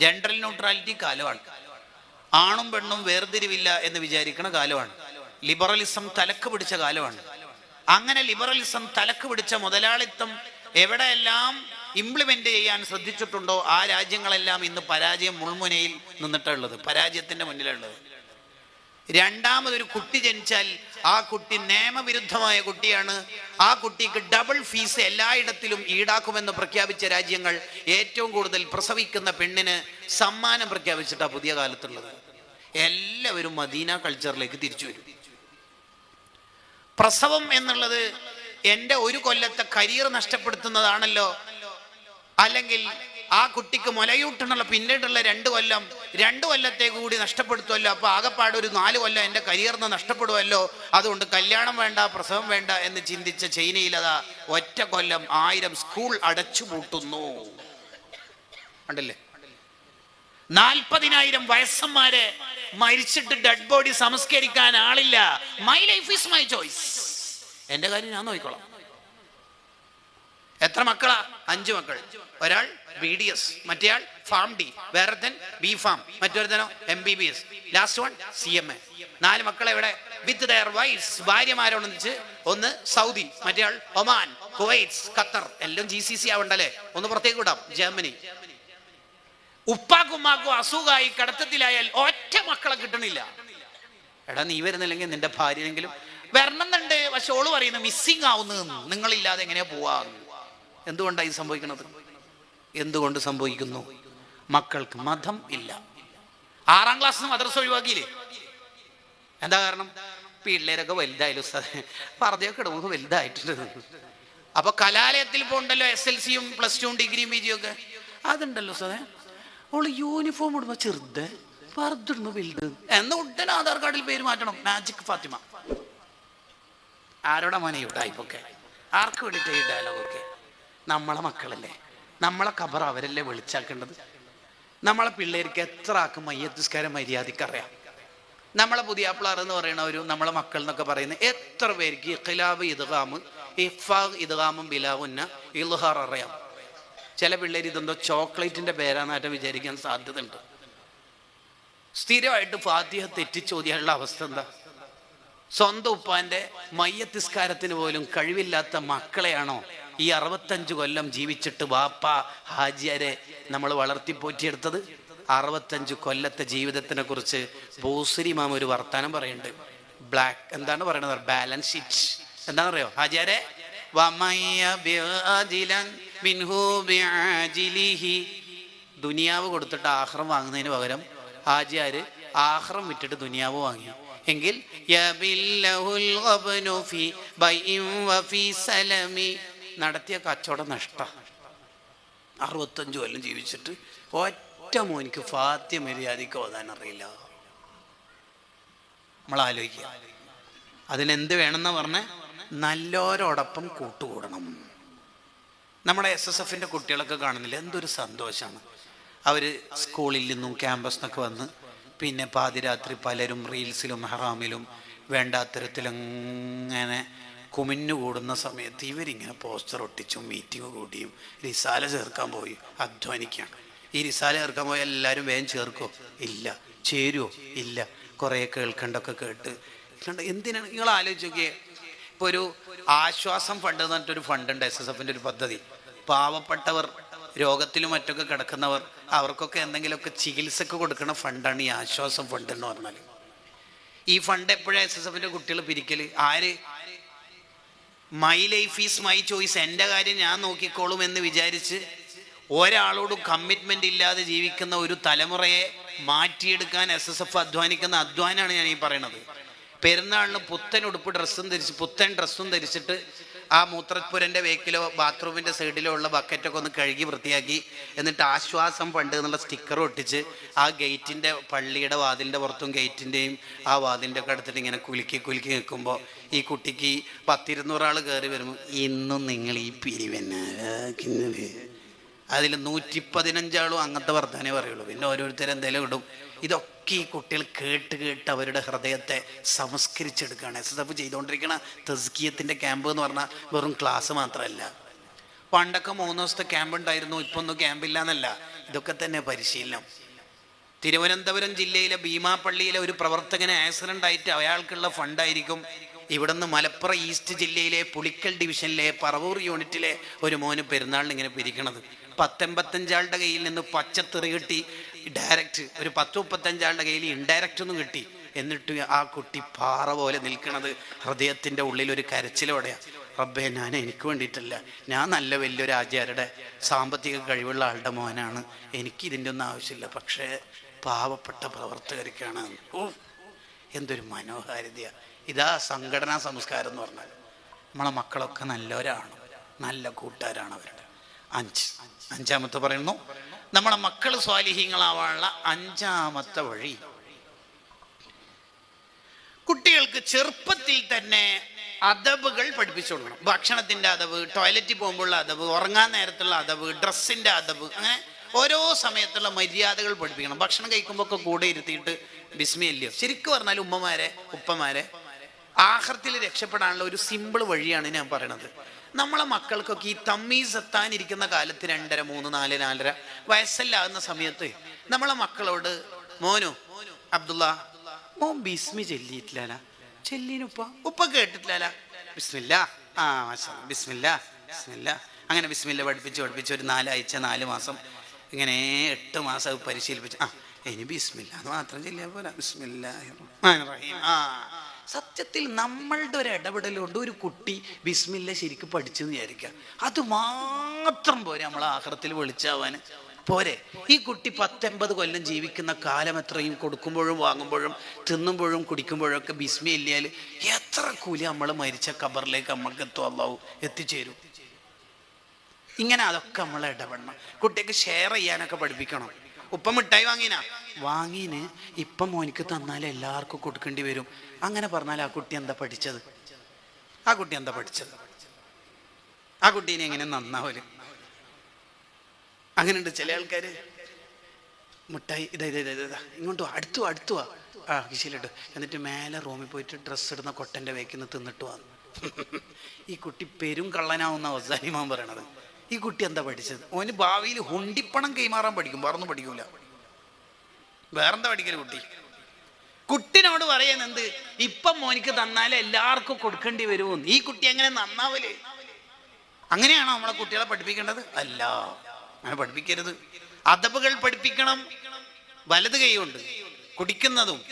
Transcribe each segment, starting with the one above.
Gender neutrality കാലമാണ്. ആണും പെണ്ണും വേർതിരിവില്ല എന്ന് വിചാരിക്കുന്ന കാലമാണ്. ലിബറലിസം തലക്ക് പിടിച്ച കാലമാണ്. അങ്ങനെ ലിബറലിസം തലക്ക് പിടിച്ച മുതലാളിത്തം എവിടെയെല്ലാം ഇംപ്ലിമെന്റ് ചെയ്യാൻ ശ്രദ്ധിച്ചിട്ടുണ്ടോ ആ രാജ്യങ്ങളെല്ലാം ഇന്ന് പരാജയം മുൾമുനയിൽ നിന്നിട്ടുള്ളത് പരാജയത്തിന്റെ മുന്നിലുള്ളത് രണ്ടാമതൊരു കുട്ടി ജനിച്ചാൽ ആ കുട്ടി നിയമവിരുദ്ധമായ കുട്ടിയാണ്. ആ കുട്ടിക്ക് ഡബിൾ ഫീസ് എല്ലായിടത്തിലും ഈടാക്കുമെന്ന് പ്രഖ്യാപിച്ച രാജ്യങ്ങൾ ഏറ്റവും കൂടുതൽ പ്രസവിക്കുന്ന പെണ്ണിന് സമ്മാനം പ്രഖ്യാപിച്ചിട്ടാ പുതിയ കാലത്തുള്ളത്. എല്ലാവരും മദീന കൾച്ചറിലേക്ക് തിരിച്ചു വരും. പ്രസവം എന്നുള്ളത് എന്റെ ഒരു കൊല്ലത്തെ കരിയർ നഷ്ടപ്പെടുത്തുന്നതാണല്ലോ. അല്ലെങ്കിൽ ആ കുട്ടിക്ക് മുലയൂട്ടണുള്ള പിന്നീടുള്ള രണ്ട് കൊല്ലം രണ്ട് കൊല്ലത്തെ കൂടി നഷ്ടപ്പെടുത്തുമല്ലോ അപ്പൊ ആകെപ്പാട് ഒരു നാല് കൊല്ലം എന്റെ കരിയറിന് നഷ്ടപ്പെടുമല്ലോ അതുകൊണ്ട് കല്യാണം വേണ്ട പ്രസവം വേണ്ട എന്ന് ചിന്തിച്ച ചൈനയിൽ അതാ ഒറ്റ കൊല്ലം ആയിരം സ്കൂൾ അടച്ചു പൂട്ടുന്നു. കണ്ടല്ലേ? നാൽപ്പതിനായിരം വയസ്സന്മാരെ മരിച്ചിട്ട് ഡെഡ് ബോഡി സംസ്കരിക്കാൻ ആളില്ല. My life is my choice എന്റെ കാര്യം ഞാൻ നോക്കിക്കോളാം. എത്ര മക്കളാ? അഞ്ചു മക്കൾ. ഒരാൾ ബി ഡി എസ് മറ്റേയാൾ ഫാം ഡി വേറൊരുത്തൻ B farm മറ്റൊരുത്തനോ? M B B S last one C M A നാല് മക്കളെ ഇവിടെ. വിത്ത് ദയർ വൈഫ്സ് ഭാര്യമാരോടൊന്നിച്ച് ഒന്ന് സൗദി മറ്റേയാൾ ഒമാൻ കുവൈറ്റ്സ് ഖത്തർ. എല്ലാം ജി സി സി ആവണ്ടല്ലേ? ഒന്ന് പുറത്തേക്ക് വിടാം. ജർമ്മനി. ഉപ്പാക്കുമ്മാക്കും അസുഖമായി കടത്തത്തിലായാൽ ഒറ്റ മക്കളെ കിട്ടണില്ല. എടാ നീ വരുന്നില്ലെങ്കിൽ നിന്റെ ഭാര്യയെങ്കിലും വരണം എന്നുണ്ട് പക്ഷെ ഓൾ പറയുന്നത് മിസ്സിങ് ആവുന്നു. നിങ്ങളില്ലാതെ എങ്ങനെയാ പോവാന്ന്? എന്തുകൊണ്ടായി സംഭവിക്കുന്നത്? എന്തുകൊണ്ട് സംഭവിക്കുന്നു? മക്കൾക്ക് മതം ഇല്ല. ആറാം ക്ലാസ് മദ്രസ ഒഴിവാക്കിയില്ലേ? എന്താ കാരണം? പിള്ളേരൊക്കെ വലുതായാലും പറഞ്ഞൊക്കെ നമുക്ക് വലുതായിട്ടുണ്ട്. അപ്പൊ കലാലയത്തിൽ പോണ്ടല്ലോ എസ് എൽ സിയും പ്ലസ് ടുവും ഡിഗ്രിയും പി ഒക്കെ? അതുണ്ടല്ലോ സാറേ ഓൾ യൂണിഫോം ഇടുമ്പോ ചെറുത് പറഞ്ഞിടുമ്പോ വലുത്. എന്ന ഉടനെ ആധാർ കാർഡിൽ പേര് മാറ്റണം. മാജിക് ഫാത്തിമ. ആരോടെ മോനെ ഈ ആർക്ക് വേണ്ടിയിട്ട് ഈ ഡയലോഗൊക്കെ നമ്മളെ മക്കളല്ലേ? നമ്മളെ ഖബർ അവരല്ലേ വിളിച്ചാക്കേണ്ടത്? നമ്മളെ പിള്ളേർക്ക് എത്ര ആക്കും മയ്യത്തിസ്കാരം മര്യാദക്കറിയാം നമ്മളെ പുതിയ പിള്ളേർ എന്ന് പറയണവരും നമ്മളെ മക്കൾ എന്നൊക്കെ പറയുന്ന എത്ര പേർക്ക് ഇഖിലാബ് ഇദ്ഗാമ് ഇഫാഖ് ഇദ്ഗാമും ബിലാവുന്ന ഇൽഹാർ അറിയാം. ചില പിള്ളേർ ഇതെന്തോ ചോക്ലേറ്റിന്റെ പേരാന്നായിട്ട് വിചാരിക്കാൻ സാധ്യതയുണ്ട്. സ്ഥിരമായിട്ട് ഫാത്തിഹ തെറ്റിച്ചോദിയാനുള്ള അവസ്ഥ എന്താ? സ്വന്തം ഉപ്പാന്റെ മയ്യത്തിസ്കാരത്തിന് പോലും കഴിവില്ലാത്ത മക്കളെയാണോ ഈ അറുപത്തഞ്ച് കൊല്ലം ജീവിച്ചിട്ട് വാപ്പ ഹാജിയരെ നമ്മൾ വളർത്തി പോറ്റിയെടുത്തത്? അറുപത്തഞ്ച് കൊല്ലത്തെ ജീവിതത്തിനെ കുറിച്ച് ബോസരി മാം ഒരു വർത്താനം പറയുന്നുണ്ട്. ബ്ലാക്ക് എന്താണ് പറയണത്? ബാലൻസ് ഷീറ്റ് എന്താണെന്ന് അറിയോ ഹാജിയാരെ. ദുനിയാവ് കൊടുത്തിട്ട് ആഹ്റം വാങ്ങുന്നതിന് പകരം ഹാജിയാര് ആഹ്റം വിട്ടിട്ട് ദുനിയാവ് വാങ്ങി. എങ്കിൽ നടത്തിയ കച്ചവടം നഷ്ട. അറുപത്തഞ്ച് കൊല്ലം ജീവിച്ചിട്ട് ഒറ്റ മോനിക്ക് ഫാത്യ മര്യാദയ്ക്ക് ഓതാൻ അറിയില്ല. നമ്മൾ ആലോചിക്കുക. അതിനെന്ത് വേണമെന്നാ പറഞ്ഞ? നല്ലോരോടൊപ്പം കൂട്ടുകൂടണം. നമ്മുടെ എസ് എസ് എഫിന്റെ കുട്ടികളൊക്കെ കാണുന്നില്ല? എന്തൊരു സന്തോഷമാണ്. അവർ സ്കൂളിൽ നിന്നും ക്യാമ്പസിൽ നിന്നൊക്കെ വന്ന് പിന്നെ പാതിരാത്രി പലരും റീൽസിലും ഹറാമിലും വേണ്ടാത്തരത്തിലങ്ങനെ കൂടുന്ന സമയത്ത് ഇവരിങ്ങനെ പോസ്റ്റർ ഒട്ടിച്ചും മീറ്റിംഗ് കൂട്ടിയും റിസാല ചേർക്കാൻ പോയി. അധ്വാനിക്കുകയാണ്. ഈ റിസാല ചേർക്കാൻ പോയി എല്ലാവരും വേഗം ചേർക്കോ? ഇല്ല. ചേരുവോ? ഇല്ല. കുറേ കേൾക്കണ്ടൊക്കെ കേട്ട്. എന്തിനാണ്? നിങ്ങൾ ആലോചിച്ച് ഇപ്പൊ ഒരു ആശ്വാസം ഫണ്ട് എന്ന് പറഞ്ഞിട്ടൊരു ഫണ്ട് ഉണ്ട് എസ് എസ് എഫിന്റെ ഒരു പദ്ധതി. പാവപ്പെട്ടവർ രോഗത്തിലും മറ്റൊക്കെ കിടക്കുന്നവർ അവർക്കൊക്കെ എന്തെങ്കിലുമൊക്കെ ചികിത്സക്ക് കൊടുക്കുന്ന ഫണ്ടാണ് ഈ ആശ്വാസം ഫണ്ട് എന്ന് പറഞ്ഞാൽ ഈ ഫണ്ട് എപ്പോഴാണ് എസ് എസ് എഫിന്റെ കുട്ടികൾ പിരിക്കൽ ആര്? My life is my choice എന്റെ കാര്യം ഞാൻ നോക്കിക്കോളും എന്ന് വിചാരിച്ച് ഒരാളോടും കമ്മിറ്റ്മെന്റ് ഇല്ലാതെ ജീവിക്കുന്ന ഒരു തലമുറയെ മാറ്റിയെടുക്കാൻ എസ് എസ് എഫ് അധ്വാനിക്കുന്ന അധ്വാനാണ് ഞാൻ ഈ പറയണത്. പെരുന്നാളിന് പുത്തൻ ഉടുപ്പ് ഡ്രസ്സും ധരിച്ച് പുത്തൻ ഡ്രസ്സും ധരിച്ചിട്ട് ആ മൂത്രപ്പുരന്റെ വേക്കിലോ ബാത്റൂമിന്റെ സൈഡിലോ ഉള്ള ബക്കറ്റൊക്കെ ഒന്ന് കഴുകി വൃത്തിയാക്കി എന്നിട്ട് ആശ്വാസം പണ്ട് എന്നുള്ള സ്റ്റിക്കർ ഒട്ടിച്ച് ആ ഗേറ്റിന്റെ പള്ളിയുടെ വാതിലിന്റെ പുറത്തും ഗേറ്റിന്റെയും ആ വാതിലിന്റെ ഒക്കെ അടുത്തിട്ട് ഇങ്ങനെ കുലുക്കി കുലുക്കി നിൽക്കുമ്പോൾ ഈ കുട്ടിക്ക് പത്തിരുന്നൂറാൾ കയറി വരുമ്പോൾ ഇന്നും നിങ്ങൾ ഈ പിരിവെന്നത് അതിൽ നൂറ്റി പതിനഞ്ചാളും അങ്ങനത്തെ വർത്താനേ പറയുള്ളൂ. പിന്നെ ഓരോരുത്തരും എന്തെങ്കിലും ഇടും. ഇതൊക്കെ ഈ കുട്ടികൾ കേട്ട് കേട്ട് അവരുടെ ഹൃദയത്തെ സംസ്കരിച്ചെടുക്കുകയാണ്. എസ് എസ് എഫ് ചെയ്തുകൊണ്ടിരിക്കുന്ന തസ്കീയത്തിന്റെ ക്യാമ്പ് എന്ന് പറഞ്ഞാൽ വെറും ക്ലാസ് മാത്രമല്ല പണ്ടൊക്കെ മൂന്ന് ദിവസത്തെ ക്യാമ്പ് ഉണ്ടായിരുന്നു ഇപ്പൊ ഒന്നും ക്യാമ്പില്ല എന്നല്ല ഇതൊക്കെ തന്നെ പരിശീലനം. തിരുവനന്തപുരം ജില്ലയിലെ ഭീമാപ്പള്ളിയിലെ ഒരു പ്രവർത്തകന് ആക്സിഡന്റ് ആയിട്ട് അയാൾക്കുള്ള ഫണ്ടായിരിക്കും ഇവിടുന്ന് മലപ്പുറം ഈസ്റ്റ് ജില്ലയിലെ പുളിക്കൽ ഡിവിഷനിലെ പറവൂർ യൂണിറ്റിലെ ഒരു മോന് പെരുന്നാളിന് ഇങ്ങനെ പിരിക്കണത്. പത്തെൺപത്തഞ്ചാളുടെ കയ്യിൽ നിന്ന് പച്ചത്തെറി കിട്ടി. ഡയറക്റ്റ് ഒരു പത്ത് മുപ്പത്തഞ്ചാളുടെ കയ്യിൽ ഇൻഡയറക്റ്റ് ഒന്നും കിട്ടി. എന്നിട്ട് ആ കുട്ടി പാറ പോലെ നിൽക്കണത് ഹൃദയത്തിന്റെ ഉള്ളിൽ ഒരു കരച്ചിലോടെയാണ് റബ്ബേ ഞാൻ എനിക്ക് വേണ്ടിയിട്ടല്ല. ഞാൻ നല്ല വലിയൊരു ആചാരുടെ സാമ്പത്തിക കഴിവുള്ള ആളുടെ മോനാണ്. എനിക്ക് ഇതിന്റെ ഒന്നും ആവശ്യമില്ല. പക്ഷേ പാവപ്പെട്ട പ്രവർത്തകർക്കാണ് ഓ എന്തൊരു മനോഹാരിതയ. ഇതാ സംഘടനാ സംസ്കാരം എന്ന് പറഞ്ഞാൽ നമ്മളെ മക്കളൊക്കെ നല്ലവരാണ്. നല്ല കൂട്ടുകാരാണ് അവരുടെ. അഞ്ച്. അഞ്ചാമത്തെ പറയുന്നു. നമ്മളെ മക്കൾ സ്വാലിഹീങ്ങളാവാനുള്ള അഞ്ചാമത്തെ വഴി. കുട്ടികൾക്ക് ചെറുപ്പത്തിൽ തന്നെ അതവുകൾ പഠിപ്പിച്ചു കൊടുക്കണം. ഭക്ഷണത്തിന്റെ അതവ് ടോയ്ലറ്റിൽ പോകുമ്പോഴുള്ള അതവ് ഉറങ്ങാൻ നേരത്തുള്ള അതവ് ഡ്രസ്സിന്റെ അതവ് അങ്ങനെ ഓരോ സമയത്തുള്ള മര്യാദകൾ പഠിപ്പിക്കണം. ഭക്ഷണം കഴിക്കുമ്പോൾ ഒക്കെ കൂടെ ഇരുത്തിയിട്ട് ബിസ്മിയല്ലയോ ശരിക്കും പറഞ്ഞാൽ ഉമ്മമാരെ ഉപ്പമാരെ ആഹൃത്തിൽ രക്ഷപ്പെടാനുള്ള ഒരു സിമ്പിൾ വഴിയാണ് ഞാൻ പറയണത്. നമ്മളെ മക്കൾക്കൊക്കെ ഈ തമ്മീസ് എത്താനിരിക്കുന്ന കാലത്ത് രണ്ടര മൂന്ന് നാല് നാലര വയസ്സല്ലാകുന്ന സമയത്ത് നമ്മളെ മക്കളോട് മോനു അബ്ദുള്ള മോൻ ബിസ്മി ചെല്ലിയിട്ടില്ല ചെല്ലിനുപ്പ ഉപ്പ കേട്ടിട്ടില്ല ബിസ്മില്ല. ആ ബിസ്മില്ല ബിസ്മില്ല. അങ്ങനെ ബിസ്മില്ല പഠിപ്പിച്ച് പഠിപ്പിച്ച് ഒരു നാലാഴ്ച നാല് മാസം ഇങ്ങനെ എട്ട് മാസം പരിശീലിപ്പിച്ച് ആ ഇനി ബിസ്മില്ല അത് മാത്രം ചെല്ലിയാൽ പോരാ. ബിസ്മില്ല ആ സത്യത്തിൽ നമ്മളുടെ ഒരു ഇടപെടൽ കൊണ്ട് ഒരു കുട്ടി ബിസ്മില്ല ശരിക്കും പഠിച്ചെന്ന് വിചാരിക്കുക. അത് മാത്രം പോരെ നമ്മൾ ആഹ്റത്തിൽ വിളിച്ചാവാൻ. പോരെ. ഈ കുട്ടി പത്തൊമ്പത് കൊല്ലം ജീവിക്കുന്ന കാലം എത്രയും കൊടുക്കുമ്പോഴും വാങ്ങുമ്പോഴും തിന്നുമ്പോഴും കുടിക്കുമ്പോഴും ഒക്കെ ബിസ്മി ഇല്ലാൽ എത്ര കൂലി നമ്മൾ മരിച്ച കബറിലേക്ക് നമ്മൾക്ക് എത്തും എത്തിച്ചേരും. ഇങ്ങനെ അതൊക്കെ നമ്മൾ ഇടപെടണം. കുട്ടിക്ക് ഷെയർ ചെയ്യാനൊക്കെ പഠിപ്പിക്കണം. ഉപ്പ മിഠായി വാങ്ങിനാ? വാങ്ങിന്. ഇപ്പം മോനിക്ക് തന്നാൽ എല്ലാവർക്കും കൊടുക്കേണ്ടി വരും. അങ്ങനെ പറഞ്ഞാൽ ആ കുട്ടി എന്താ പഠിച്ചത്? ആ കുട്ടി എന്താ പഠിച്ചത്? ആ കുട്ടീനെ എങ്ങനെ നന്നാവൽ? അങ്ങനെയുണ്ട് ചില ആൾക്കാര്. മിഠായി ഇതാ ഇതാ ഇതാ ഇതാ ഇങ്ങോട്ട് അടുത്തു അടുത്തു വാ. ആ കിശയിലിട്ട്. എന്നിട്ട് മേലെ റൂമിൽ പോയിട്ട് ഡ്രസ്സ് ഇടുന്ന കൊട്ടന്റെ വേക്കിന്ന് തിന്നിട്ട് വാ. ഈ കുട്ടി പെരും കള്ളനാവുന്ന അവസാനിമാൻ പറയണത്. ഈ കുട്ടി എന്താ പഠിച്ചത്? ഓന് ഭാവിയിൽ ഹുണ്ടിപ്പണം കൈമാറാൻ പഠിക്കും വേറൊന്നും പഠിക്കൂല. വേറെന്താ പഠിക്കൽ കുട്ടി? കുട്ടിനോട് പറയുന്ന എന്ത്? ഇപ്പം മോനിക്ക് തന്നാലേ എല്ലാവർക്കും കൊടുക്കേണ്ടി വരുമെന്ന് ഈ കുട്ടി എങ്ങനെ നന്നാവൽ? അങ്ങനെയാണോ നമ്മളെ കുട്ടികളെ പഠിപ്പിക്കേണ്ടത്? അല്ല. അങ്ങനെ പഠിപ്പിക്കരുത്. അതബുകൾ പഠിപ്പിക്കണം. വലത് കൈയുണ്ട്. കുടിക്കുന്നതും.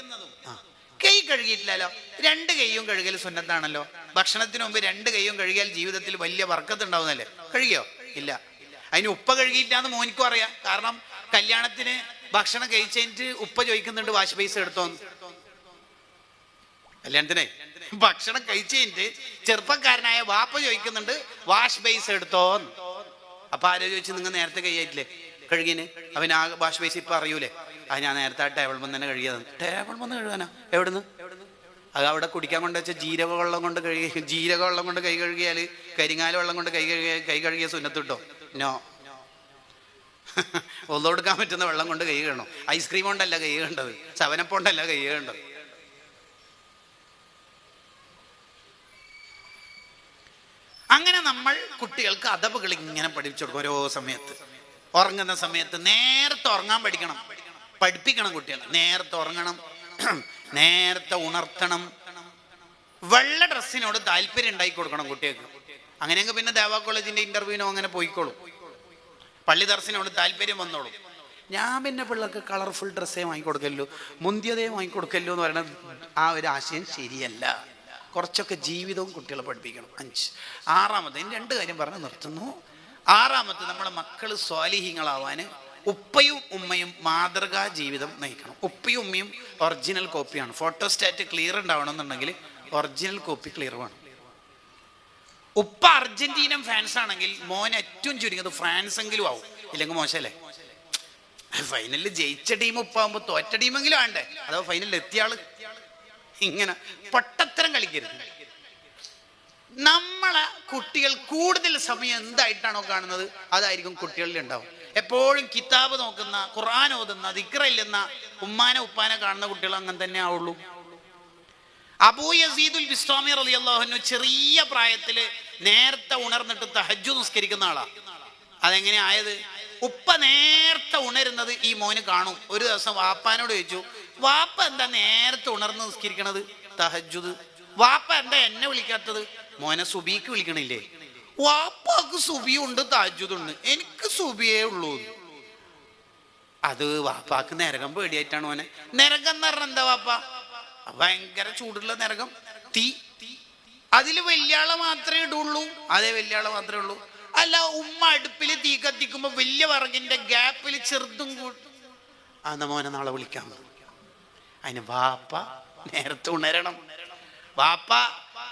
കൈ കഴുകിയിട്ടില്ലല്ലോ. രണ്ട് കൈയും കഴുകൽ സുന്നത്താണല്ലോ. ഭക്ഷണത്തിന് മുമ്പ് രണ്ട് കൈയും കഴുകിയാൽ ജീവിതത്തിൽ വലിയ വർക്കത്ത് ഉണ്ടാവുന്നല്ലേ കഴുകിയോ? ഇല്ല അതിന് ഉപ്പ കഴുകിയില്ല എന്ന് മോനിക്കും അറിയാം. കാരണം കല്യാണത്തിന് ഭക്ഷണം കഴിച്ചതിന് ഉപ്പ ചോദിക്കുന്നുണ്ട് വാഷ് പൈസ എടുത്തോന്ന് കല്യാണത്തിനെ ഭക്ഷണം കഴിച്ചിട്ട് ചെറുപ്പക്കാരനായ വാപ്പ ചോദിക്കുന്നുണ്ട് വാഷ് ബേസ് എടുത്തോന്ന് അപ്പൊ ആരോ ചോദിച്ചു നിങ്ങൾ നേരത്തെ കഴിയായിട്ടില്ലേ കഴുകിന്. അവൻ ആ വാഷ് ബേസ് ഇപ്പൊ അറിയൂലേ. അത് ഞാൻ നേരത്തെ ആ ടേബിൾ മന്ന് തന്നെ കഴുകിയതാണ്. ടേബിൾ മന്ന് കഴുകാനാ? എവിടുന്ന്? അത് അവിടെ കുടിക്കാൻ കൊണ്ട് വെച്ച ജീരക വെള്ളം കൊണ്ട് കഴുകി ജീരക വെള്ളം കൊണ്ട് കൈ കഴുകിയാൽ കരിങ്ങാല വെള്ളം കൊണ്ട് കൈ കഴുകിയ കൈ കഴുകിയ സുന്നത്തിട്ടോ നോ. ഒന്നൊടുക്കാൻ പറ്റുന്ന വെള്ളം കൊണ്ട് കൈ കഴുകണം. ഐസ്ക്രീം കൊണ്ടല്ല കൈ കണ്ടത് ചവനപ്പൊണ്ടല്ല കൈ കണ്ടത് അങ്ങനെ നമ്മൾ കുട്ടികൾക്ക് അതവുകൾ ഇങ്ങനെ പഠിപ്പിച്ചു കൊടുക്കും ഓരോ സമയത്ത്. ഉറങ്ങുന്ന സമയത്ത് നേരത്തെ ഉറങ്ങാൻ പഠിക്കണം. പഠിപ്പിക്കണം കുട്ടികളെ. നേരത്തെ ഉറങ്ങണം. നേരത്തെ ഉണർത്തണം. വെള്ള ഡ്രസ്സിനോട് താല്പര്യം ഉണ്ടാക്കി കൊടുക്കണം കുട്ടികൾക്ക്. അങ്ങനെയെങ്കിൽ പിന്നെ ദേവാ കോളേജിന്റെ ഇന്റർവ്യൂവിനോ അങ്ങനെ പോയിക്കോളും. പള്ളി ദർശനോട് താല്പര്യം വന്നോളും. ഞാൻ പിന്നെ പിള്ളേർക്ക് കളർഫുൾ ഡ്രസ്സേ വാങ്ങിക്കൊടുക്കല്ലോ മുന്തിയതേ വാങ്ങിക്കൊടുക്കല്ലോ എന്ന് പറയുന്നത് ആ ഒരു ആശയം ശരിയല്ല. കുറച്ചൊക്കെ ജീവിതവും കുട്ടികളെ പഠിപ്പിക്കണം. അഞ്ച്. ആറാമത്തെ രണ്ട് കാര്യം പറഞ്ഞ് നിർത്തുന്നു. ആറാമത്തെ നമ്മളെ മക്കൾ സ്വാലിഹ്യങ്ങളാവാൻ ഉപ്പയും ഉമ്മയും മാതൃകാ ജീവിതം നയിക്കണം. ഉപ്പയും ഉമ്മയും ഒറിജിനൽ കോപ്പിയാണ് ഫോട്ടോസ്റ്റാറ്റ് ക്ലിയർ ഉണ്ടാവണം എന്നുണ്ടെങ്കിൽ ഒറിജിനൽ കോപ്പി ക്ലിയർ വേണം. ഉപ്പ അർജന്റീനൻ ഫാൻസ് ആണെങ്കിൽ മോൻ ഏറ്റവും ചുരുങ്ങിയത് ഫ്രാൻസ് എങ്കിലും ആവും. ഇല്ലെങ്കിൽ മോശമല്ലേ? ഫൈനലിൽ ജയിച്ച ടീം ഉപ്പാകുമ്പോ തോറ്റ ടീമെങ്കിലും ആണ്ടേ അതോ ഫൈനലിൽ എത്തിയാൾ ഇങ്ങനെ. പൊട്ടത്തരം കളിക്കരുത്. നമ്മളെ കുട്ടികൾ കൂടുതൽ സമയം എന്തായിട്ടാണോ കാണുന്നത്? അതായിരിക്കും കുട്ടികളിൽ ഉണ്ടാവും. എപ്പോഴും കിതാബ് നോക്കുന്ന ഖുർആൻ ഓതുന്ന ദിക്റയില്ലെന്ന ഉമ്മാനെ ഉപ്പാനെ കാണുന്ന കുട്ടികൾ അങ്ങനെ തന്നെ ആവുള്ളൂ. അബൂ യസീദുൽ ബിസ്വാമി അള്ളാഹുനു ചെറിയ പ്രായത്തിൽ നേരത്തെ ഉണർന്നിട്ട് തഹജു നിസ്കരിക്കുന്ന ആളാ. അതെങ്ങനെ ആയത്? ഉപ്പ നേരത്തെ ഉണരുന്നത് ഈ മോന് കാണും. ഒരു ദിവസം വാപ്പാനോട് ചോദിച്ചു വാപ്പ എന്താ നേരത്തെ ഉണർന്ന് നിസ്കരിക്കണത്? തഹജുദ് വാപ്പ എന്താ എന്നെ വിളിക്കാത്തത്? മോനെ സുബിക്ക് വിളിക്കണില്ലേ? വാപ്പാക്ക് സുബി ഉണ്ട് താജുദുണ്ട്. എനിക്ക് സുബിയേ ഉള്ളൂ. അത് വാപ്പാക്ക് നരകം പേടിയായിട്ടാണ് മോനെ. നരകം എന്ന് പറഞ്ഞ എന്താ വാപ്പ? ഭയങ്കര ചൂടുള്ള നരകം. തീ. അതിൽ വലിയാളെ മാത്രമേ ഇടുള്ളൂ. അതേ വലിയാളെ മാത്രമേ ഉള്ളൂ. അല്ല ഉമ്മ അടുപ്പിൽ തീ കത്തിക്കുമ്പോ വലിയ വിറകിന്റെ ഗ്യാപ്പിൽ ചെറുതും കൂട്ടും അന്ന മോനെ നാളെ വിളിക്കാം. അതിന് വാപ്പ നേരത്തെ ഉണരണം. വാപ്പ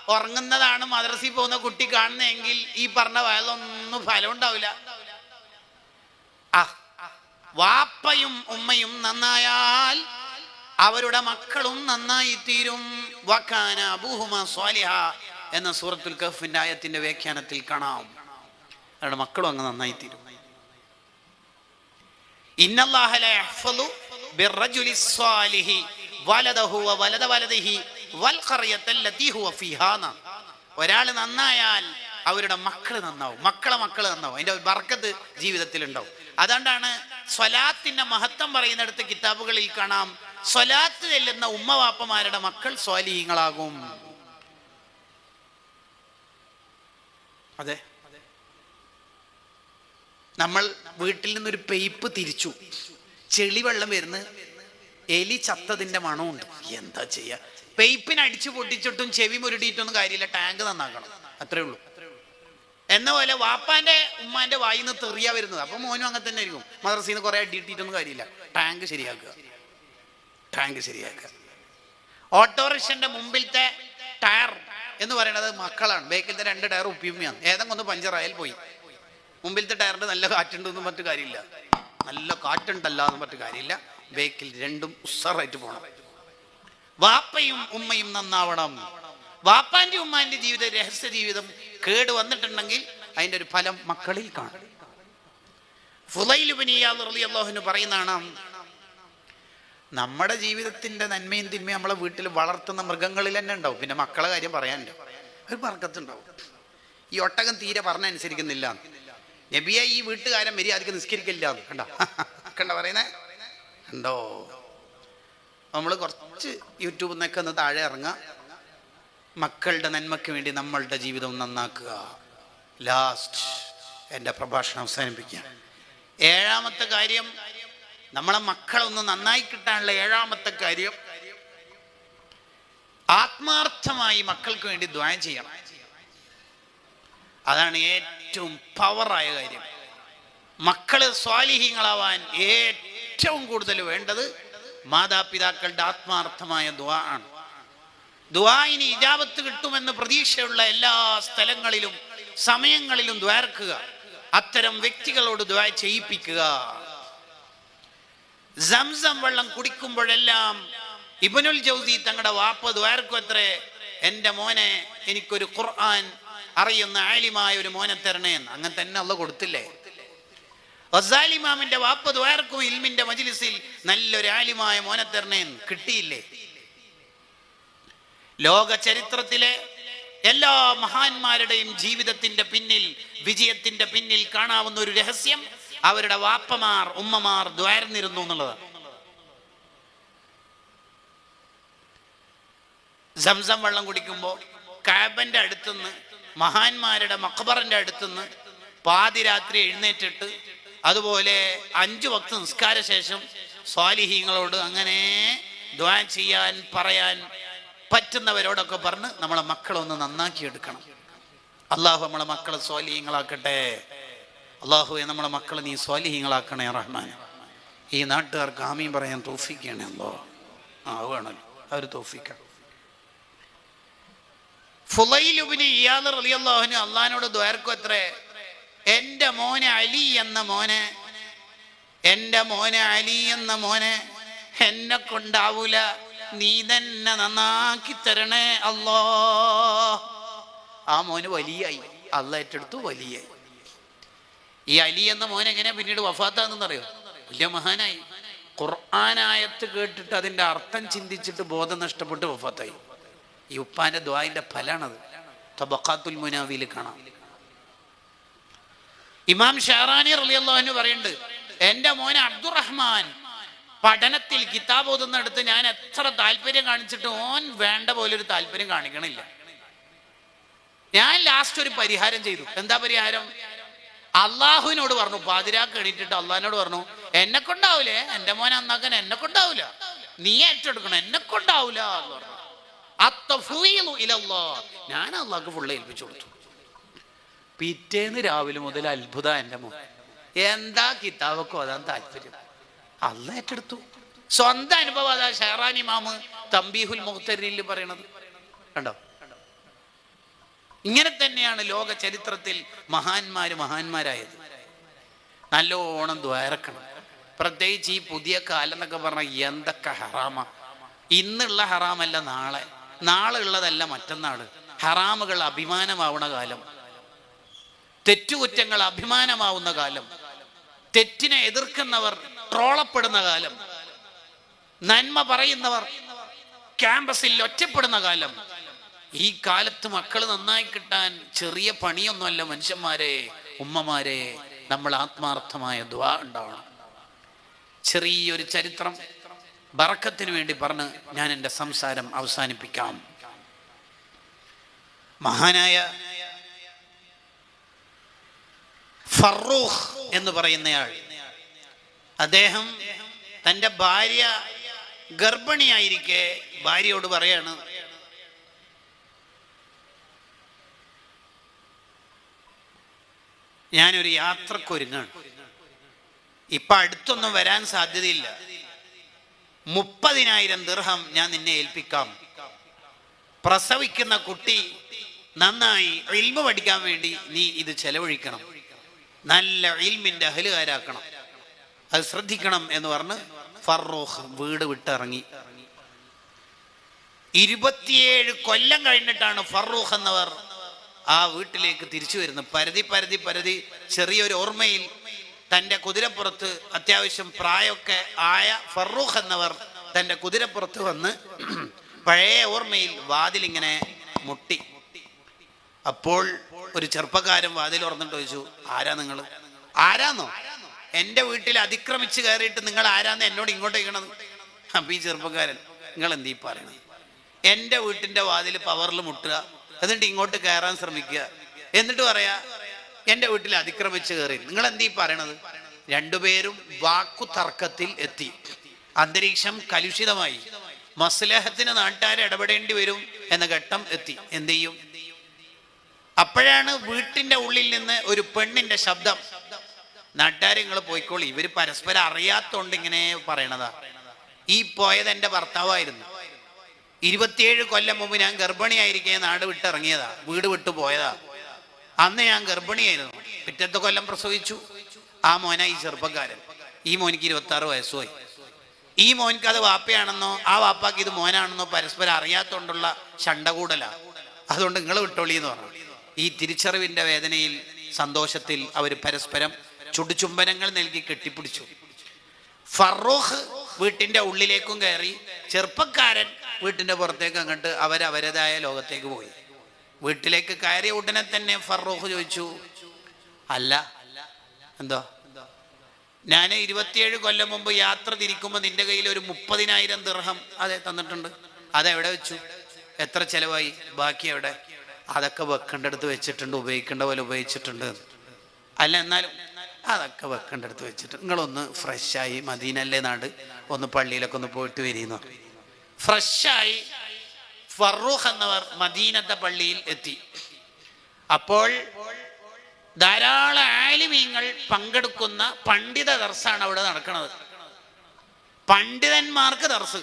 ഉറങ്ങുന്നതാണ് മദ്രസയിൽ പോകുന്ന കുട്ടി കാണുന്നതെങ്കിൽ ഈ പറഞ്ഞ വയലൊന്നും ഫലം ഉണ്ടാവില്ല. വാപ്പയും ഉമ്മയും നന്നായാൽ അവരുടെ മക്കളും നന്നായി തീരും വക്കാന ബുഹുമ സ്വാലിഹ എന്ന സൂറത്തുൽ കഫിന്റെ ആയത്തിന്റെ വ്യാഖ്യാനത്തിൽ കാണാം. അവരുടെ മക്കളും അങ്ങ് നന്നായി തീരും ഇന്നല്ലാഹലു ബിറജുലി സ്വാലിഹി വലദഹു വലദ വലദിഹി ഒരാൾ നന്നായാൽ അവരുടെ മക്കൾ നന്നാവും. മക്കളെ മക്കൾ നന്നാവും. അതിന്റെ ബർക്കത്ത് ജീവിതത്തിൽ ഉണ്ടാവും അതുകൊണ്ടാണ് സ്വലാത്തിന്റെ മഹത്വം പറയുന്നിടത്ത് കിതാബുകളിൽ കാണാം സ്വലാത്ത് ചെല്ലുന്ന ഉമ്മവാപ്പമാരുടെ മക്കൾ സ്വാലീഹങ്ങളാകും. അതെ. നമ്മൾ വീട്ടിൽ നിന്നൊരു പെയ്പ്പ് തിരിച്ചു. ചെളിവെള്ളം വരുന്ന എലി ചത്തതിന്റെ മണമുണ്ട്. എന്താ ചെയ്യാ? പെയ്പ്പിന് അടിച്ചു പൊട്ടിച്ചിട്ടും ചെവി മുരുടിയിട്ടൊന്നും കാര്യമില്ല. ടാങ്ക് നന്നാക്കണം. അത്രേ ഉള്ളൂ. എന്ന പോലെ വാപ്പാന്റെ ഉമ്മാന്റെ വായിൽ നിന്ന് തെറിയാ വരുന്നത്. അപ്പൊ മോനും അങ്ങനെ തന്നെ ആയിരിക്കും. മദ്രസയിൽ നിന്ന് കുറെ അടി ഇട്ടിട്ടൊന്നും കാര്യമില്ല. ടാങ്ക് ശരിയാക്കുക. ടാങ്ക് ശരിയാക്കുക. ഓട്ടോറിക്ഷന്റെ മുമ്പിലത്തെ ടയർ എന്ന് പറയുന്നത് മക്കളാണ്. ബേക്കിലത്തെ രണ്ട് ടയർ ഉപ്പിയുമ്മയാണ് ഏതെങ്കിലും ഒന്ന് പഞ്ചറായാൽ പോയി. മുമ്പിലത്തെ ടയറിന്റെ നല്ല കാറ്റുണ്ടെന്നും മറ്റു കാര്യമില്ല. നല്ല കാറ്റുണ്ടല്ല മറ്റു കാര്യമില്ല. ബേക്കിൽ രണ്ടും ഉസ്സറായിട്ട് പോകണം വാപ്പയും ഉമ്മയും നന്നാവണം. വാപ്പാന്റെ ഉമ്മാന്റെ ജീവിത രഹസ്യ ജീവിതം കേട് വന്നിട്ടുണ്ടെങ്കിൽ അതിന്റെ ഒരു ഫലം മക്കളിൽ കാണും. ഫുലൈലുബിനിയാഹുന് പറയുന്നതാണ് നമ്മുടെ ജീവിതത്തിന്റെ നന്മയും തിന്മയും നമ്മളെ വീട്ടിൽ വളർത്തുന്ന മൃഗങ്ങളിൽ തന്നെ ഉണ്ടാവും. പിന്നെ മക്കളെ കാര്യം പറയാനുണ്ട്. ഒരു പറക്കത്തുണ്ടാവും ഈ ഒട്ടകം തീരെ പറഞ്ഞനുസരിക്കുന്നില്ല. നബിയ ഈ വീട്ടുകാരൻ മര്യാദയ്ക്ക് നിസ്കരിക്കില്ല. കണ്ടോ? കണ്ട പറയുന്നേ? ഉണ്ടോ നമ്മൾ കുറച്ച് യൂട്യൂബിൽ നിന്നൊക്കെ ഒന്ന് താഴെ ഇറങ്ങുക മക്കളുടെ നന്മയ്ക്ക് വേണ്ടി നമ്മളുടെ ജീവിതം നന്നാക്കുക. ലാസ്റ്റ് എന്റെ പ്രഭാഷണം അവസാനിപ്പിക്കുക ഏഴാമത്തെ കാര്യം നമ്മളെ മക്കളൊന്ന് നന്നായി കിട്ടാനുള്ള ഏഴാമത്തെ കാര്യം ആത്മാർത്ഥമായി മക്കൾക്ക് വേണ്ടി ദ്വായം ചെയ്യണം. അതാണ് ഏറ്റവും പവറായ കാര്യം. മക്കൾ സ്വാലിഹ്യങ്ങളാവാൻ ഏറ്റവും കൂടുതൽ വേണ്ടത് മാതാപിതാക്കളുടെ ആത്മാർത്ഥമായ ദുവാ ആണ്. ദുവായിനി ഇജാബത്ത് കിട്ടുമെന്ന് പ്രതീക്ഷയുള്ള എല്ലാ സ്ഥലങ്ങളിലും സമയങ്ങളിലും ദ്വാർക്കുക അത്തരം വ്യക്തികളോട് ദ്വാ ചെയ്യിപ്പിക്കുക. സംസം വെള്ളം കുടിക്കുമ്പോഴെല്ലാം ഇബനുൽ ജൗസി തങ്ങളുടെ വാപ്പ ദ്വാർക്കും അത്രേ. എന്റെ മോനെ എനിക്കൊരു ഖുർആൻ അറിയുന്ന ആലിമായ ഒരു മോനെ തരണേന്ന്. അങ്ങനെ തന്നെ അല്ല കൊടുത്തില്ലേ? വസാലിമാമിന്റെ വാപ്പ ദ്വാർക്കും ഇൽമിന്റെ മജിലിസിൽ നല്ലൊരു ആലിമായ മോനെ തരണേ എന്ന് കിട്ടിയില്ലേ? ലോക ചരിത്രത്തിലെ എല്ലാ മഹാന്മാരുടെയും ജീവിതത്തിന്റെ പിന്നിൽ വിജയത്തിന്റെ പിന്നിൽ കാണാവുന്ന ഒരു രഹസ്യം അവരുടെ വാപ്പമാർ ഉമ്മമാർ ദ്വാരന്നിരുന്നു എന്നുള്ളതാണ്. സംസം വെള്ളം കുടിക്കുമ്പോൾ കാബന്റെ അടുത്തുനിന്ന് മഹാന്മാരുടെ മക്ബറിന്റെ അടുത്തുനിന്ന് പാതിരാത്രി എഴുന്നേറ്റിട്ട് അതുപോലെ അഞ്ചു വക്ത നിസ്കാര ശേഷം സ്വാലിഹീങ്ങളോട് അങ്ങനെ ദ്വാ ചെയ്യാൻ പറയാൻ പറ്റുന്നവരോടൊക്കെ പറഞ്ഞ് നമ്മളെ മക്കളൊന്ന് നന്നാക്കി എടുക്കണം അള്ളാഹു നമ്മളെ മക്കളെ സ്വാലിഹീങ്ങളാക്കട്ടെ. അള്ളാഹുവെ നമ്മളെ മക്കളെ നീ സ്വാലിഹീങ്ങളാക്കണേ റഹ്മാൻ. ഈ നാട്ടുകാർക്ക് ആമീൻ പറയാൻ തോഫിക്കണേ അല്ലോ ആവുകയാണല്ലോ അവർ തോഫിക്കണം ഫുലൈലുബിന് ഇയാദ് റലിയല്ലാഹുവിന് അള്ളഹാനോട് ദ്വാരക്കും അത്രേ എന്റെ മോനെ അലി എന്ന മോനെ എന്റെ മോനെ അലി എന്ന മോനെ എന്നെ കൊണ്ടാവൂല നീ തന്നെ നന്നാക്കി തരണേ അല്ലോ. ആ മോന് വലിയായി അല്ല ഏറ്റെടുത്തു വലിയായി. ഈ അലി എന്ന മോൻ എങ്ങനെയാ പിന്നീട് വഫാത്താന്നറിയോ വലിയ മഹാനായി. ഖുർആാനായത്ത് കേട്ടിട്ട് അതിന്റെ അർത്ഥം ചിന്തിച്ചിട്ട് ബോധം നഷ്ടപ്പെട്ട് വഫാത്തായി. ഈ ഉപ്പാന്റെ ദ്വായിന്റെ ഫലാണത്. മുനാവിൽ കാണാം. ഇമാം ഷെഹറാനി റളിയല്ലാഹു പറയുന്നുണ്ട് എന്റെ മോൻ അബ്ദുറഹ്മാൻ പഠനത്തിൽ കിതാബ് ഓതുന്നിടത്ത് ഞാൻ എത്ര താല്പര്യം കാണിച്ചിട്ട് ഓൻ വേണ്ട പോലെ ഒരു താല്പര്യം കാണിക്കണില്ല. ഞാൻ ലാസ്റ്റ് ഒരു പരിഹാരം ചെയ്തു. എന്താ പരിഹാരം? അള്ളാഹുവിനോട് പറഞ്ഞു പാതിരാക്ക് എണീറ്റിട്ട് അള്ളാഹിനോട് പറഞ്ഞു എന്നെ കൊണ്ടാവൂലേ എന്റെ മോൻ അന്നാക്കാൻ എന്നെ കൊണ്ടാവൂല നീ ഏറ്റെടുക്കണം എന്നെ കൊണ്ടാവൂല എന്ന് പറഞ്ഞു. ഞാൻ അള്ളാഹ്ക്ക് ഫുള്ള് ഏൽപ്പിച്ചു കൊടുത്തു. പിറ്റേന്ന് രാവിലെ മുതൽ അത്ഭുത എന്റെ മോൻ. എന്താ കിതാബൊക്കെ ഓതാൻ താല്പര്യം. അല്ല ഏറ്റെടുത്തു. സ്വന്തം അനുഭവം അതാ ഷെഹറാൻ ഇമാമ് തമ്പീഹുൽ മുഖ്തരിൽ പറയണത്. കണ്ടോ? ഇങ്ങനെ തന്നെയാണ് ലോക ചരിത്രത്തിൽ മഹാന്മാര് മഹാന്മാരായത്. നല്ലോണം ദ്വാരക്കണം. പ്രത്യേകിച്ച് ഈ പുതിയ കാലം എന്നൊക്കെ പറഞ്ഞാൽ എന്തൊക്കെ ഹറാമ. ഇന്നുള്ള ഹറാമല്ല നാളെ. നാളെ ഉള്ളതല്ല മറ്റന്നാൾ. ഹറാമുകൾ അഭിമാനമാവണ കാലം. തെറ്റുകുറ്റങ്ങൾ അഭിമാനമാവുന്ന കാലം. തെറ്റിനെ എതിർക്കുന്നവർ ട്രോളപ്പെടുന്ന കാലം. നന്മ പറയുന്നവർ ക്യാമ്പസിൽ ഒറ്റപ്പെടുന്ന കാലം. ഈ കാലത്ത് മക്കൾ നന്നായി കിട്ടാൻ ചെറിയ പണിയൊന്നുമല്ല മനുഷ്യന്മാരെ ഉമ്മമാരെ. നമ്മൾ ആത്മാർത്ഥമായ ദ്വാ ഉണ്ടാവണം. ചെറിയൊരു ചരിത്രം ബറക്കത്തിന് വേണ്ടി പറഞ്ഞ് ഞാൻ എന്റെ സംസാരം അവസാനിപ്പിക്കാം. മഹാനായ ഫറൂഖ് എന്ന് പറയുന്നയാൾ. അദ്ദേഹം തന്റെ ഭാര്യ ഗർഭിണിയായിരിക്കെ ഭാര്യയോട് പറയാണ് ഞാനൊരു യാത്രക്കൊരുങ്ങാണ്. ഇപ്പൊ അടുത്തൊന്നും വരാൻ സാധ്യതയില്ല. മുപ്പതിനായിരം ദീർഘം ഞാൻ നിന്നെ ഏൽപ്പിക്കാം. പ്രസവിക്കുന്ന കുട്ടി നന്നായി എൽമ പഠിക്കാൻ വേണ്ടി നീ ഇത് ചെലവഴിക്കണം. നല്ല ഇൽമിന്റെ അഹലുകാരാക്കണം. അത് ശ്രദ്ധിക്കണം എന്ന് പറഞ്ഞ് ഫറൂഖ് വീട് വിട്ടിറങ്ങി. ഇരുപത്തിയേഴ് കൊല്ലം കഴിഞ്ഞിട്ടാണ് ഫറൂഖ് എന്നവർ ആ വീട്ടിലേക്ക് തിരിച്ചു വരുന്നത്. പരതി പരതി പരതി ചെറിയൊരു ഓർമ്മയിൽ തന്റെ കുതിരപ്പുറത്ത് അത്യാവശ്യം പ്രായമൊക്കെ ആയ ഫറൂഖ് എന്നവർ തന്റെ കുതിരപ്പുറത്ത് വന്ന് പഴയ ഓർമ്മയിൽ വാതിലിങ്ങനെ മുട്ടി. അപ്പോൾ ഒരു ചെറുപ്പക്കാരൻ വാതിൽ ഉറന്നിട്ട് ചോദിച്ചു ആരാ നിങ്ങൾ ആരാന്നോ? എന്റെ വീട്ടിൽ അതിക്രമിച്ച് കയറിയിട്ട് നിങ്ങൾ ആരാന്ന് എന്നോട് ഇങ്ങോട്ട് ഇരിക്കണത് അപ്പൊ ഈ ചെറുപ്പക്കാരൻ നിങ്ങൾ എന്തീ പറയണത് എന്റെ വീട്ടിന്റെ വാതിൽ പവറിൽ മുട്ടുക എന്നിട്ട് ഇങ്ങോട്ട് കയറാൻ ശ്രമിക്കുക എന്നിട്ട് പറയാ എന്റെ വീട്ടിൽ അതിക്രമിച്ച് കയറി നിങ്ങൾ എന്തീ പറയണത്? രണ്ടുപേരും വാക്കു തർക്കത്തിൽ എത്തി. അന്തരീക്ഷം കലുഷിതമായി. മസ്ലഹത്തിന് നാട്ടുകാർ ഇടപെടേണ്ടി വരും എന്ന ഘട്ടം എത്തി. എന്ത് ചെയ്യും? അപ്പോഴാണ് വീട്ടിന്റെ ഉള്ളിൽ നിന്ന് ഒരു പെണ്ണിന്റെ ശബ്ദം. നാട്ടുകാർ നിങ്ങൾ പോയിക്കോളി. ഇവർ പരസ്പരം അറിയാത്തോണ്ട് ഇങ്ങനെ പറയണതാ. ഈ പോയത് എന്റെ ഭർത്താവായിരുന്നു. ഇരുപത്തിയേഴ് കൊല്ലം മുമ്പ് ഞാൻ ഗർഭിണിയായിരിക്കെ നാട് വിട്ടിറങ്ങിയതാ വീട് വിട്ടു പോയതാ. അന്ന് ഞാൻ ഗർഭിണിയായിരുന്നു. പിറ്റത്തെ കൊല്ലം പ്രസവിച്ചു. ആ മോന ഈ ചെറുപ്പക്കാരൻ. ഈ മോനിക്ക് ഇരുപത്തി ആറ് വയസ്സുമായി ഈ മോനിക്ക് അത് വാപ്പയാണെന്നോ ആ വാപ്പാക്ക് ഇത് മോനാണെന്നോ പരസ്പരം അറിയാത്തോണ്ടുള്ള ശണ്ടകൂടല അതുകൊണ്ട് നിങ്ങൾ വിട്ടോളി എന്ന് പറഞ്ഞു. ഈ തിരിച്ചറിവിന്റെ വേദനയിൽ സന്തോഷത്തിൽ അവർ പരസ്പരം ചുടുചുംബനങ്ങൾ നൽകി കെട്ടിപ്പിടിച്ചു. ഫറൂഖ് വീട്ടിന്റെ ഉള്ളിലേക്കും കയറി ചെറുപ്പക്കാരൻ വീട്ടിന്റെ പുറത്തേക്ക് അങ്ങോട്ട് അവരവരതായ ലോകത്തേക്ക് പോയി. വീട്ടിലേക്ക് കയറിയ ഉടനെ തന്നെ ഫറൂഖ് ചോദിച്ചു അല്ല എന്തോ? ഞാൻ ഇരുപത്തിയേഴ് കൊല്ലം മുമ്പ് യാത്ര തിരിക്കുമ്പോൾ നിന്റെ കയ്യിൽ ഒരു മുപ്പതിനായിരം ദിർഹം അതെ തന്നിട്ടുണ്ട്. അതെവിടെ വെച്ചു? എത്ര ചെലവായി? ബാക്കി എവിടെ? അതൊക്കെ വെക്കേണ്ടടുത്ത് വെച്ചിട്ടുണ്ട് ഉപയോഗിക്കേണ്ട പോലെ ഉപയോഗിച്ചിട്ടുണ്ട്. അല്ല എന്നാലും അതൊക്കെ വെക്കേണ്ടടുത്ത് വെച്ചിട്ട് നിങ്ങളൊന്ന് ഫ്രഷായി മദീനല്ലേ നാട്? ഒന്ന് പള്ളിയിലൊക്കെ ഒന്ന് പോയിട്ട് പറഞ്ഞു ഫ്രഷായി ഫറൂഖ് എന്നവർ മദീനത്തെ പള്ളിയിൽ എത്തി. അപ്പോൾ ധാരാളം ആലിമീങ്ങൾ പങ്കെടുക്കുന്ന പണ്ഡിത ദർസാണ് അവിടെ നടക്കുന്നത് പണ്ഡിതന്മാർക്ക് ദർസ്.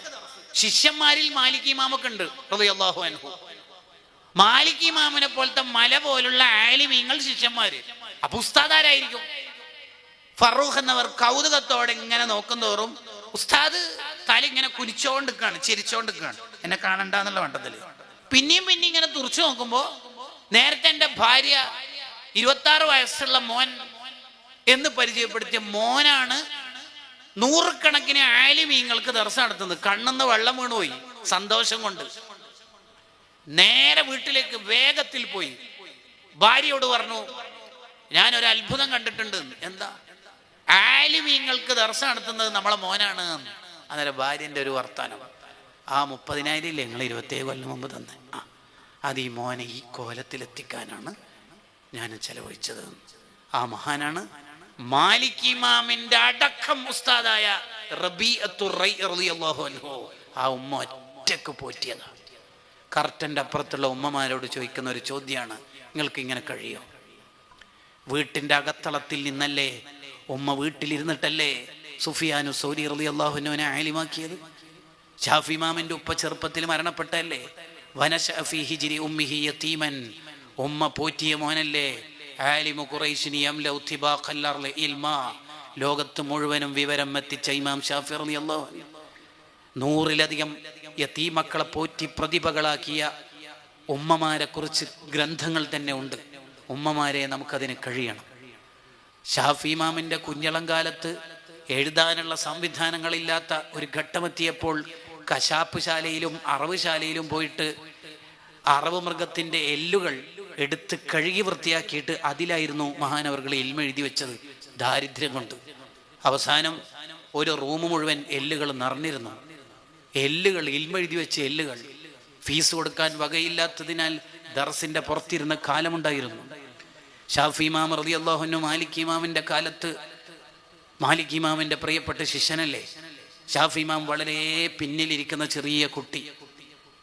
ശിഷ്യന്മാരിൽ മാലിക് ഇമാമൊക്കെ ഉണ്ട് റളിയല്ലാഹു അൻഹു. മാലിക് ഇമാമിനെ പോലത്തെ മല പോലുള്ള ആലിമീങ്ങൾ ശിഷ്യന്മാര്. അപ്പൊ ഉസ്താദാരായിരിക്കും. ഫറൂഖ് എന്നവർ കൗതുകത്തോടെ ഇങ്ങനെ നോക്കുന്നോറും ഉസ്താദ് തല ഇങ്ങനെ കുനിച്ചോണ്ടിരിക്കാണ് ചിരിച്ചോണ്ടിരിക്കാണ്. എന്നെ കാണണ്ടെന്നുള്ള വണ്ടത്തിൽ പിന്നെയും പിന്നെ ഇങ്ങനെ തുറച്ചു നോക്കുമ്പോ നേരത്തെ എന്റെ ഭാര്യ ഇരുപത്തി ആറ് വയസ്സുള്ള മോൻ എന്ന് പരിചയപ്പെടുത്തിയ മോനാണ് നൂറുകണക്കിന് ആലിമീങ്ങൾക്ക് ദർശനം നടത്തുന്നത്. കണ്ണെന്ന് വെള്ളം വീണുപോയി സന്തോഷം കൊണ്ട്. നേരെ വീട്ടിലേക്ക് വേഗത്തിൽ പോയി. ഭാര്യയോട് പറഞ്ഞു ഞാൻ ഒരു അത്ഭുതം കണ്ടിട്ടുണ്ട്. എന്താ? ആലിമീങ്ങൾക്ക് ദർശനം നടത്തുന്നത് നമ്മളെ മോനാണ്. അന്നേരം ഭാര്യന്റെ ഒരു വർത്താനം. ആ മുപ്പതിനായിരം ഇല്ലേ? നിങ്ങൾ ഇരുപത്തേഴ് കൊല്ലം മുമ്പ് തന്നെ. ആ അത് ഈ മോനെ ഈ കോലത്തിലെത്തിക്കാനാണ് ഞാൻ ചെലവഴിച്ചത്. ആ മഹാനാണ് മാലിക് ഇമാമിന്റെ അടക്കം ഉസ്താദായ റബി അത്തുറൈ ആ ഉമ്മ ഒറ്റയ്ക്ക് പോറ്റിയതാണ് കർട്ടന്റെ അപ്പുറത്തുള്ള ഉമ്മമാരോട് ചോദിക്കുന്ന ഒരു ചോദ്യമാണ് നിങ്ങൾക്ക് ഇങ്ങനെ കഴിയോ? വീട്ടിന്റെ അകത്തളത്തിൽ നിന്നല്ലേ ഉമ്മ വീട്ടിലിരുന്നിട്ടല്ലേ സുഫിയാനു സൗരി റലി അള്ളാഹുനുവിനെ ആലിമാക്കിയത് ഷാഫി മാമിന്റെ ഉപ്പ ചെറുപ്പത്തിൽ മരണപ്പെട്ടല്ലേ വനഷഫി ഹിജിരി ഉമ്മിഹി യതീമൻ. ഉമ്മ പോറ്റിയ മോനല്ലേ? ആലിമു ഖുറൈശിനി യംലൗ തിബാഖൽ അർളി ഇൽമാ. ലോകത്ത് മുഴുവനും വിവരം എത്തിച്ച ഇമാം ഷാഫി റലി അള്ളാഹു നൂറിലധികം യതീമക്കളെ പോറ്റി പ്രതിഭകളാക്കിയ ഉമ്മമാരെ കുറിച്ച് ഗ്രന്ഥങ്ങൾ തന്നെ ഉണ്ട്. ഉമ്മമാരെ നമുക്കതിന് കഴിയണം. ഷാഫി ഇമാമിന്റെ കുഞ്ഞളം കാലത്ത് എഴുതാനുള്ള സംവിധാനങ്ങളില്ലാത്ത ഒരു ഘട്ടമെത്തിയപ്പോൾ കശാപ്പ് ശാലയിലും അറവ് ശാലയിലും പോയിട്ട് അറവ് മൃഗത്തിന്റെ എല്ലുകൾ എടുത്ത് കഴുകി വൃത്തിയാക്കിയിട്ട് അതിലായിരുന്നു മഹാനവർകൾ എൽമെഴുതി വെച്ചത് ദാരിദ്ര്യം കൊണ്ട്. അവസാനം ഒരു റൂം മുഴുവൻ എല്ലുകൾ നിറഞ്ഞിരുന്നു. എല്ലുകൾ ഇൽമെഴുതി വെച്ച എല്ലുകൾ ഫീസ് കൊടുക്കാൻ വകയില്ലാത്തതിനാൽ ദർസിന്റെ പുറത്തിരുന്ന കാലമുണ്ടായിരുന്നു. ഷാഫി ഇമാം റതി അള്ളാഹുനു മാലിക് ഇമാമിന്റെ കാലത്ത് മാലിക് ഇമാമിന്റെ പ്രിയപ്പെട്ട ശിഷ്യനല്ലേ? ഷാഫി ഇമാം വളരെ പിന്നിലിരിക്കുന്ന ചെറിയ കുട്ടി.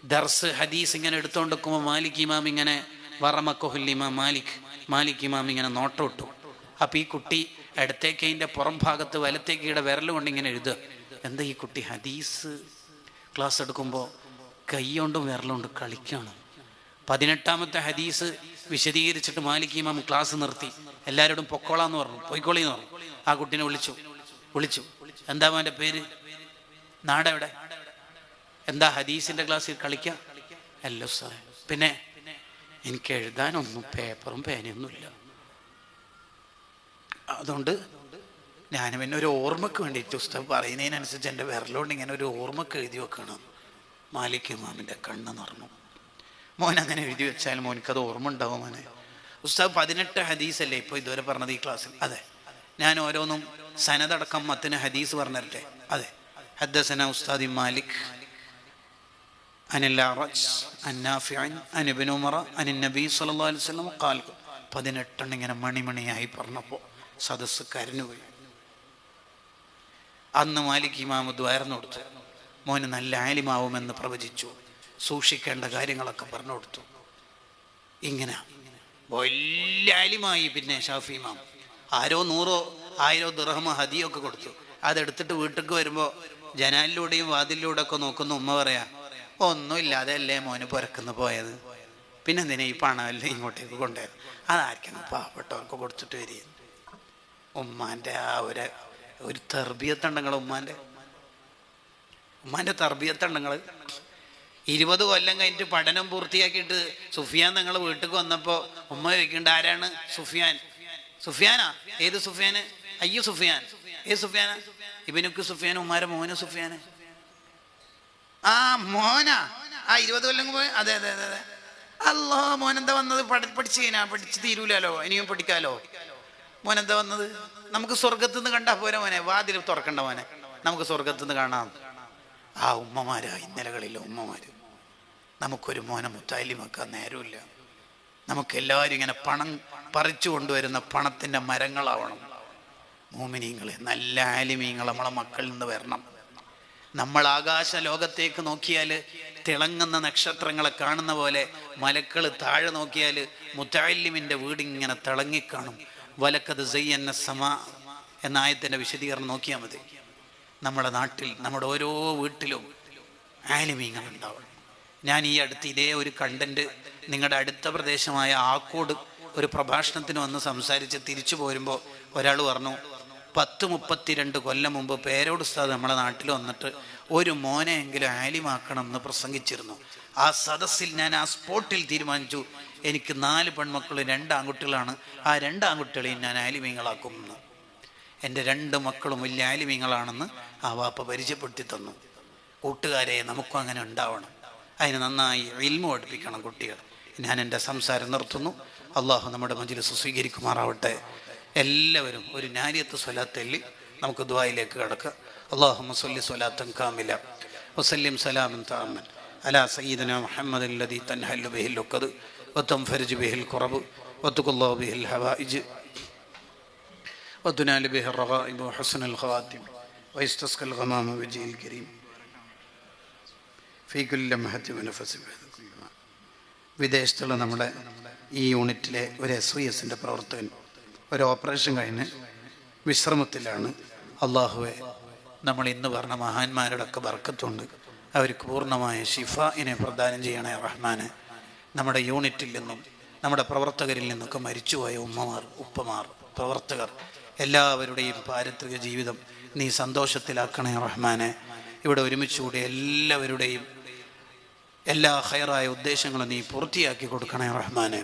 ദർസ് ഹദീസ് ഇങ്ങനെ എടുത്തോണ്ട് വെക്കുമ്പോൾ മാലിക് ഇമാം ഇങ്ങനെ വറമക്കൊഹുല്ലിമാം മാലിക് മാലിക് ഇമാം ഇങ്ങനെ നോട്ടമിട്ടു. അപ്പം ഈ കുട്ടി ഇടത്തേക്ക് അതിന്റെ പുറം ഭാഗത്ത് വലത്തേക്കയുടെ വിരൽ കൊണ്ട് ഇങ്ങനെ എഴുതുക. എന്താ ഈ കുട്ടി ഹദീസ്? ക്ലാസ് എടുക്കുമ്പോൾ കൈകൊണ്ടും വിരലുണ്ട് കളിക്കണം. പതിനെട്ടാമത്തെ ഹദീസ് വിശദീകരിച്ചിട്ട് മാലിക് ഇമാം ക്ലാസ് നിർത്തി. എല്ലാവരോടും പൊക്കോളാന്ന് പറഞ്ഞു. പൊയ്ക്കോളി എന്ന് പറഞ്ഞു. ആ കുട്ടീനെ വിളിച്ചു. വിളിച്ചു. എന്താ അവന്റെ പേര്? നാടെവിടെ? എന്താ ഹദീസിന്റെ ക്ലാസ്സിൽ കളിക്കാം? അല്ലോ സാർ പിന്നെ എനിക്ക് എഴുതാനൊന്നും പേപ്പറും പേനയൊന്നുമില്ല. അതുകൊണ്ട് ഞാനും പിന്നെ ഒരു ഓർമ്മക്ക് വേണ്ടിയിട്ട് ഉസ്താവ് പറയുന്നതിനനുസരിച്ച് എന്റെ വിരലോണ്ട് ഇങ്ങനെ ഒരു ഓർമ്മക്ക് എഴുതി വെക്കണം. മാലിക് മാമിന്റെ കണ്ണ് നിറഞ്ഞു മോൻ അങ്ങനെ എഴുതി വെച്ചാൽ മോനിക്കത് ഓർമ്മ ഉണ്ടാവും മോനെ. ഉസ്താവ് പതിനെട്ട് ഹദീസല്ലേ ഇപ്പോൾ ഇതുവരെ പറഞ്ഞത് ഈ ക്ലാസ്സിൽ? അതെ. ഞാൻ ഓരോന്നും സനതടക്കം മത്തിന് ഹദീസ് പറഞ്ഞിരട്ടെ അതെ. ഹദ്ദസന ഉസ്താദി മാലിക് അനിൽ അന്നാഫിഅൻ ഉമർ നബി സല്ലല്ലാഹു അലൈഹി വസല്ലം പതിനെട്ടെണ്ണം ഇങ്ങനെ മണിമണിയായി പറഞ്ഞപ്പോൾ സദസ്സ് കരഞ്ഞുപോയി അന്ന് മാലിക് ഇമാമ് വയർന്നു കൊടുത്തു. മോന് നല്ല ആലിമാവുമെന്ന് പ്രവചിച്ചു. സൂക്ഷിക്കേണ്ട കാര്യങ്ങളൊക്കെ പറഞ്ഞു കൊടുത്തു. ഇങ്ങനെ. വലിയ ആലിമായി പിന്നെ ഷാഫി ഇമാം. ആരോ നൂറോ ആയിരോ ദുർഹമോ ഹദിയോ ഒക്കെ കൊടുത്തു. അതെടുത്തിട്ട് വീട്ടിലേക്ക് വരുമ്പോൾ ജനാലിലൂടെയും വാതിലിലൂടെ ഒക്കെ നോക്കുന്ന ഉമ്മ പറയാ ഒന്നുമില്ലാതെ അല്ലേ മോന് പുരക്കുന്ന പോയത്? പിന്നെ എന്തിനാ ഈ പണമല്ലേ ഇങ്ങോട്ടേക്ക് കൊണ്ടുപോയത് അതായിരിക്കണം പാവപ്പെട്ടവർക്ക് കൊടുത്തിട്ട് വരിക. ഉമ്മാന്റെ ആ ഒരു ഒരു തെർബിയത്തുണ്ടങ്ങൾ ഉമ്മാന്റെ ഉമ്മാന്റെ തെർബിയത്തുണ്ടങ്ങൾ ഇരുപത് കൊല്ലം കഴിഞ്ഞിട്ട് പഠനം പൂർത്തിയാക്കിയിട്ട് സുഫിയാൻ നിങ്ങൾ വീട്ടിൽ വന്നപ്പോൾ ഉമ്മ ചോദിക്കേണ്ട ആരാണ് സുഫിയാൻ? സുഫിയാനാ? ഏത് സുഫിയാന്? അയ്യോ സുഫിയാൻ. ഏത് സുഫിയാനാ? ഇവനൊക്കെ സുഫിയാൻ ഉമ്മാരെ മോന് സുഫിയാന്. ആ മോനാ? ആ ഇരുപത് കൊല്ലം പോയി. അതെ അതെ അതെ അതെ. അല്ലോ മോനെന്താ വന്നത്? പഠിച്ച് കഴിഞ്ഞാ പഠിച്ച് തീരൂലോ ഇനിയും പഠിക്കാലോ? മോനെന്താ വന്നത്? നമുക്ക് സ്വർഗത്തു നിന്ന് കണ്ടാ പോരാ മോനെ? വാതിൽ തുറക്കണ്ട മോനെ. നമുക്ക് സ്വർഗത്തു നിന്ന് കാണാം. ആ ഉമ്മമാരാ ഇന്നലകളിലെ ഉമ്മമാര്. നമുക്കൊരു മോനെ മുത്താലിമാക്കാൻ നേരമില്ല. നമുക്ക് എല്ലാവരും ഇങ്ങനെ പണം പറിച്ചു കൊണ്ടുവരുന്ന പണത്തിന്റെ മരങ്ങളാവണം. മൂമിനീങ്ങളെ നല്ല ആലിമീങ്ങൾ നമ്മളെ മക്കളിൽ നിന്ന് വരണം. നമ്മൾ ആകാശ ലോകത്തേക്ക് നോക്കിയാൽ തിളങ്ങുന്ന നക്ഷത്രങ്ങളെ കാണുന്ന പോലെ മലക്കൾ താഴെ നോക്കിയാൽ മുത്താലിമിന്റെ വീട് ഇങ്ങനെ തിളങ്ങിക്കാണും. വലക്കത് സയ്യന്ന സമ എന്ന ആയത്തിന്റെ വിശദീകരണം നോക്കിയാൽ മതി. നമ്മുടെ നാട്ടിൽ നമ്മുടെ ഓരോ വീട്ടിലും ആലിമീങ്ങൾ ഉണ്ടാവണം ഞാൻ ഈ അടുത്ത് ഇതേ ഒരു കണ്ടന്റ് നിങ്ങളുടെ അടുത്ത പ്രദേശമായ ആക്കോട് ഒരു പ്രഭാഷണത്തിന് വന്ന് സംസാരിച്ച് തിരിച്ചു പോരുമ്പോൾ ഒരാൾ പറഞ്ഞു പത്ത് മുപ്പത്തിരണ്ട് കൊല്ലം മുമ്പ് പേരോട് ഉസ്താദ് നമ്മുടെ നാട്ടിൽ വന്നിട്ട് ഒരു മോനെയെങ്കിലും ആലിമാക്കണം എന്ന് പ്രസംഗിച്ചിരുന്നു. ആ സദസ്സിൽ ഞാൻ ആ സ്പോട്ടിൽ തീരുമാനിച്ചു. എനിക്ക് നാല് പെൺമക്കളും രണ്ട് ആൺകുട്ടികളാണ്. ആ രണ്ട് ആൺകുട്ടികളെയും ഞാൻ ആലിമീങ്ങളാക്കുമെന്ന് എന്റെ രണ്ട് മക്കളും വലിയ ആലിമീങ്ങളാണെന്ന് ആ വാപ്പ പരിചയപ്പെടുത്തി തന്നു. കൂട്ടുകാരെ നമുക്കും അങ്ങനെ ഉണ്ടാവണം. അതിന് നന്നായി ഇൽമു പഠിപ്പിക്കണം കുട്ടികൾ. ഞാൻ എന്റെ സംസാരം നിർത്തുന്നു. അള്ളാഹു നമ്മുടെ മജിലിസ് സ്വീകരിക്കുമാറാവട്ടെ. എല്ലാവരും ഒരു നാരിയത്ത് സ്വലാത്തല്ലി നമുക്ക് ദ്വായിലേക്ക് കിടക്കുക അള്ളാഹു മുസല്ലി സ്വലാത്തൻ കാമില വസല്ലിം സലാമൻ താമൻ അലാ സയ്യിദന മുഹമ്മദ് അല്ലദീ തൻഹല്ലു ബിഹിൽ ഒക്കത് وتنفرج به الكرب وتقضى به الحوائج وتنال به الرغائب وحسن الخواتم ويستسقى الغمام وجه الكريم في كل لمحة ونفس بهذا كل ما വിദേശത്തുള്ള നമ്മുടെ ഈ യൂണിറ്റിലെ ഒരു എസ് വി എസിൻ്റെ പ്രവർത്തകൻ ഒരു ഓപ്പറേഷൻ കഴിഞ്ഞ് വിശ്രമത്തിലാണ് അള്ളാഹുവെ നമ്മൾ ഇന്ന് പറഞ്ഞ മഹാന്മാരുടെ ഒക്കെ ബർക്കത്തുണ്ട് അവർക്ക് പൂർണ്ണമായ ഷിഫായിനെ പ്രദാനം ചെയ്യണേ റഹ്മാനെ നമ്മുടെ യൂണിറ്റിൽ നിന്നും നമ്മുടെ പ്രവർത്തകരിൽ നിന്നൊക്കെ മരിച്ചുപോയ ഉമ്മമാർ ഉപ്പമാർ പ്രവർത്തകർ എല്ലാവരുടെയും പാരിത്രിക ജീവിതം നീ സന്തോഷത്തിലാക്കണേ റഹ്മാനെ. ഇവിടെ ഒരുമിച്ചുകൂടി എല്ലാവരുടെയും എല്ലാ ഹയറായ ഉദ്ദേശങ്ങളും നീ പൂർത്തിയാക്കി കൊടുക്കണേ റഹ്മാനെ.